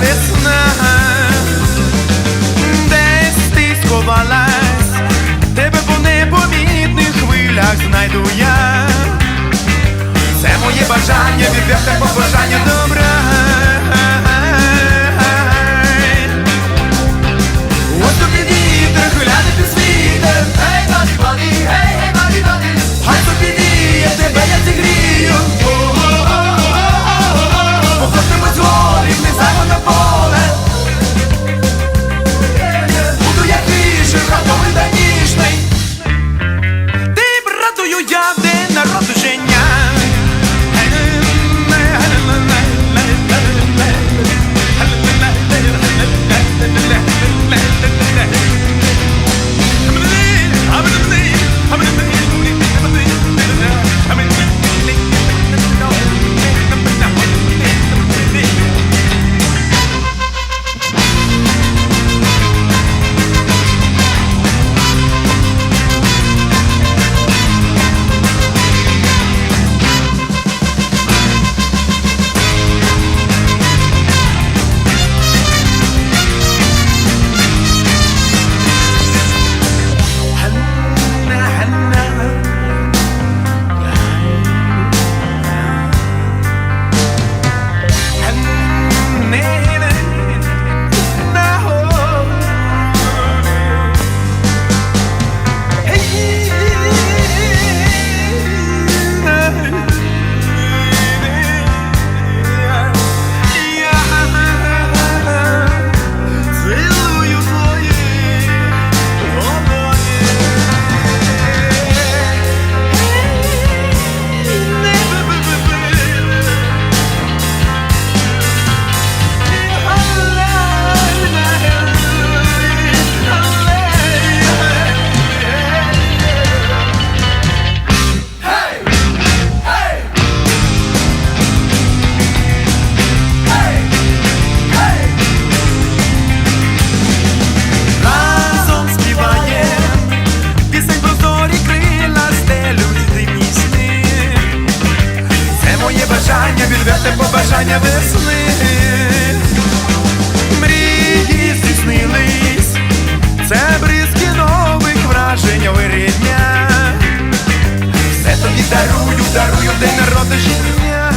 весна, десь ти сховалась, тебе по непомітних хвилях знайду я. Це моє бажання, відверте побажання добра. відверте побажання весни, мрії здійснились, це бризки нових вражень вирідня. Все тобі дарую, дарую день народження.